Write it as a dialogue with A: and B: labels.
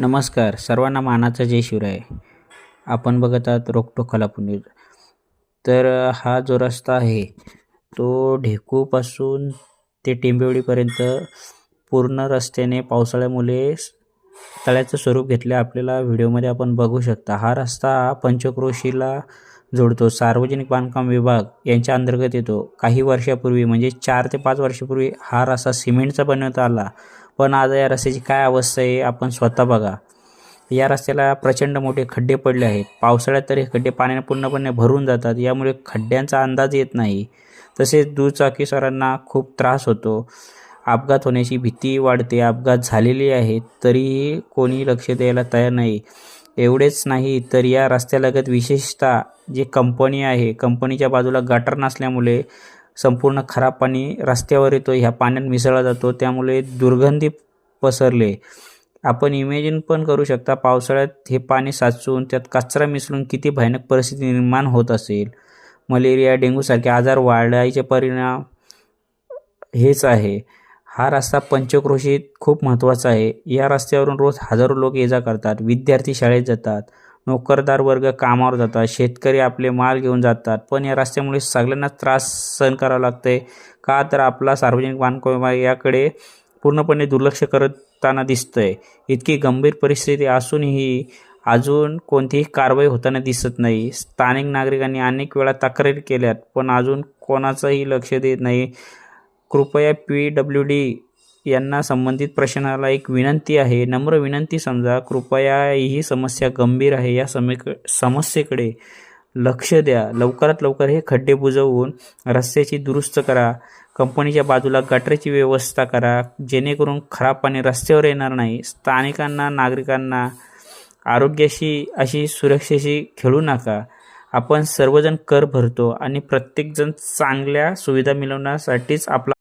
A: नमस्कार सर्वांना मानाचा जय शिवराय. आपण बघत आहात रोकटोक खालापूर तर हा जो रस्ता आहे तो ढेकूपासून ते टेंबिवडीपर्यंत पूर्ण रस्त्याने पावसाळ्यामुळे तळ्याचं स्वरूप घेतले आपल्याला व्हिडिओमध्ये आपण बघू शकता. हा रस्ता पंचक्रोशीला जोडतो. सार्वजनिक बांधकाम विभाग यांच्या अंतर्गत येतो. काही वर्षापूर्वी म्हणजे चार ते पाच वर्षापूर्वी हा रस्ता सिमेंटचा बनवता आला. पण आज या रस्त्याची काय अवस्था आहे आपण स्वतः बघा. या रस्त्याला प्रचंड मोठे खड्डे पडले आहेत. पावसाळ्यात तर हे खड्डे पाण्याने पूर्णपणे भरून जातात. यामुळे खड्ड्यांचा अंदाज येत नाही. तसेच दुचाकीस्वारांना खूप त्रास होतो. अपघात होण्याची भीती वाढते. अपघात झालेले आहेत तरीही कोणी लक्ष द्यायला तयार नाही. एवढेच नाही तर या रस्त्यालगत विशेषतः जे कंपनी आहे कंपनीच्या बाजूला गटर नसल्यामुळे संपूर्ण खराब पाणी रस्त्यावर येतो ह्या पाण्यात मिसळला जातो त्यामुळे दुर्गंधी पसरले. आपण इमेजिन पण करू शकता पावसाळ्यात हे पाणी साचून त्यात कचरा मिसळून किती भयानक परिस्थिती निर्माण होत असेल. मलेरिया डेंग्यूसारखे आजार वाढायचे परिणाम हेच आहे. हा रस्ता पंचक्रोशीत खूप महत्त्वाचा आहे. या रस्त्यावरून रोज हजारो लोक ये जा करतात विद्यार्थी शाळेत जातात नोकरदार वर्ग कामावर जातात शेतकरी आपले माल घेऊन जातात. पण या रस्त्यामुळे सगळ्यांना त्रास सहन करावा लागतंय. का तर आपला सार्वजनिक बांधकाम याकडे पूर्णपणे दुर्लक्ष करताना दिसतंय. इतकी गंभीर परिस्थिती असूनही अजून कोणतीही कारवाई होताना दिसत नाही. स्थानिक नागरिकांनी अनेक वेळा तक्रारी केल्यात पण अजून कोणाचंही लक्ष देत नाही. कृपया पी डब्ल्यू डी यांना संबंधित प्रश्नाला एक विनंती आहे. नम्र विनंती समजा कृपया ही समस्या गंभीर आहे. या समेक समस्येकडे लक्ष द्या. लवकरात लवकर हे खड्डे बुजवून रस्त्याची दुरुस्त करा. कंपनीच्या बाजूला गटरेची व्यवस्था करा. जेणेकरून खराब पाणी रस्त्यावर येणार नाही. स्थानिकांना नागरिकांना आरोग्याशी अशी सुरक्षेशी खेळू नका. आपण सर्वजण कर भरतो आणि प्रत्येकजण चांगल्या सुविधा मिळवण्यासाठीच आपला